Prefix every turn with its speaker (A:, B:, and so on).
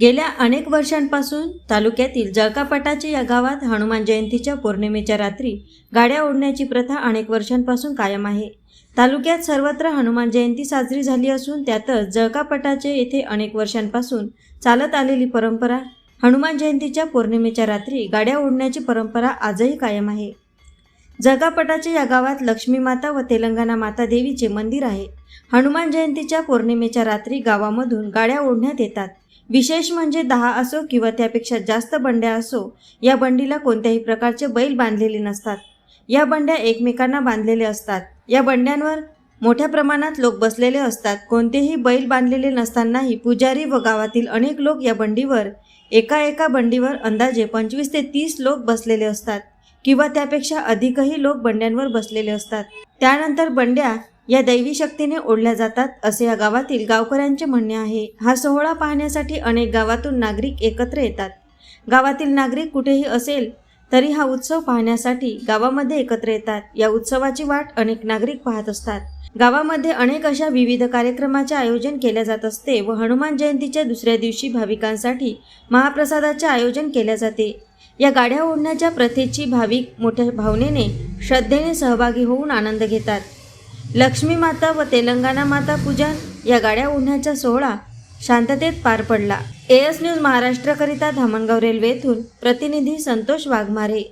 A: गेल्या अनेक वर्षांपासून तालुक्यातील जळकापटाचे या गावात हनुमान जयंतीच्या पौर्णिमेच्या रात्री गाड्या ओढण्याची प्रथा अनेक वर्षांपासून कायम आहे. तालुक्यात सर्वत्र हनुमान जयंती साजरी झाली असून त्यातच जळकापटाचे येथे अनेक वर्षांपासून चालत आलेली परंपरा हनुमान जयंतीच्या पौर्णिमेच्या रात्री गाड्या ओढण्याची परंपरा आजही कायम आहे. जळकापटाच्या या गावात लक्ष्मी माता व तेलंगणा माता देवीचे मंदिर आहे. हनुमान जयंतीच्या पौर्णिमेच्या रात्री गावामधून गाड्या ओढण्यात येतात. विशेष म्हणजे दहा असो किंवा त्यापेक्षा जास्त बंड्या असो या बंडीला कोणत्याही प्रकारचे बैल बांधलेले नसतात. या बंड्या एकमेकांना बांधलेले असतात. या बंड्यांवर मोठ्या प्रमाणात लोक बसलेले असतात. कोणतेही बैल बांधलेले नसतानाही पुजारी व गावातील अनेक लोक या बंडीवर एका एका बंडीवर अंदाजे पंचवीस ते तीस लोक बसलेले असतात किंवा त्यापेक्षा अधिकही लोक बंड्यांवर बसलेले असतात. त्यानंतर बंड्या या दैवी शक्तीने ओढल्या जातात असे या गावातील गावकऱ्यांचे म्हणणे आहे. हा सोहळा पाहण्यासाठी अनेक गावातून नागरिक एकत्र येतात. गावातील नागरिक कुठेही असेल तरी हा उत्सव पाहण्यासाठी गावामध्ये एकत्र येतात. या उत्सवाची वाट अनेक नागरिक पाहत असतात. गावामध्ये अनेक अशा विविध कार्यक्रमाचे आयोजन केले जात असते व हनुमान जयंतीच्या दुसऱ्या दिवशी भाविकांसाठी महाप्रसादाचे आयोजन केले जाते. या गाड्या ओढण्याच्या प्रथेची भाविक मोठ्या भावनेने श्रद्धेने सहभागी होऊन आनंद घेतात. लक्ष्मी माता व तेलंगणा माता पूजन या गाड्या ओढण्याचा सोहळा शांततेत पार पडला. एएस न्यूज महाराष्ट्रकरिता धामणगाव रेल्वे येथून प्रतिनिधी संतोष वाघमारे.